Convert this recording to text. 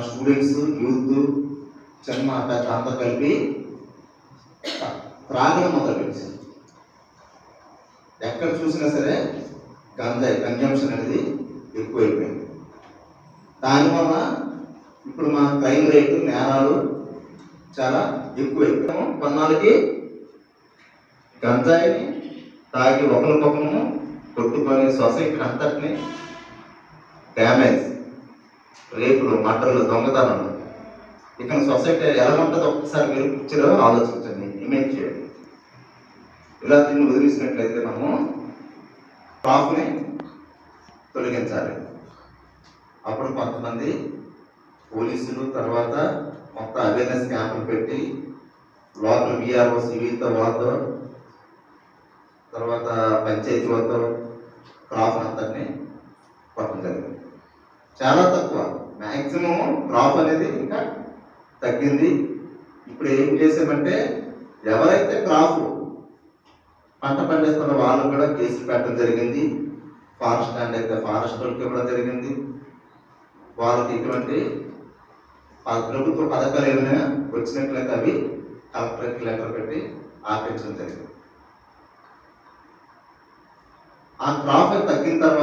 మన students youth చిన్న పెద్ద అంతా కలిపి త్రాగడం మొదలు పెట్టారు ఎక్కడ చూసినా సరే గంజాయి కన్జంప్షన్ అనేది ఎక్కువైపోయింది. దానివల్ల ఇప్పుడు మన క్రైమ్ రేటు నేరాలు చాలా ఎక్కువైపోయాము. కొన్నాళ్ళకి గంజాయిని తాగి ఒకరికొకరు కొట్టుకొని సొసైటీ అంతటిని డ్యామేజ్ రేపులు మంటలు దొంగతనం ఇక సొసైటీ ఎలా ఉంటుందో ఒక్కసారి మీరు కూర్చోలో ఆలోచించండి ఇమేజ్ చేయండి. ఇలా దీన్ని వదిలేసినట్లయితే మనము కాపుని తొలగించాలి. అప్పుడు కొంతమంది పోలీసులు తర్వాత మొత్తం అవేర్నెస్ క్యాంపులు పెట్టి లోకల్ విఆర్ఓ సివిల్తో వాళ్ళతో తర్వాత పంచాయతీ వాళ్ళతో క్రాప్ అంతటిని పట్టడం జరిగింది. చాలా తక్కువ మ్యాక్సిమం క్రాప్ అనేది ఇంకా తగ్గింది. ఇప్పుడు ఏం చేసామంటే ఎవరైతే క్రాప్ పంట పండిస్తున్న వాళ్ళు కూడా కేసులు పెట్టడం జరిగింది. ఫారెస్ట్ ల్యాండ్ అయితే ఫారెస్ట్ వాళ్ళకి ఇవ్వడం జరిగింది. వాళ్ళకి ఇటువంటి ప్రభుత్వ పథకాలు ఏమైనా వచ్చినట్లయితే అవి కలెక్టర్కి లెటర్ పెట్టి ఆపించడం జరిగింది. ఆ క్రాప్ తగ్గిన తర్వాత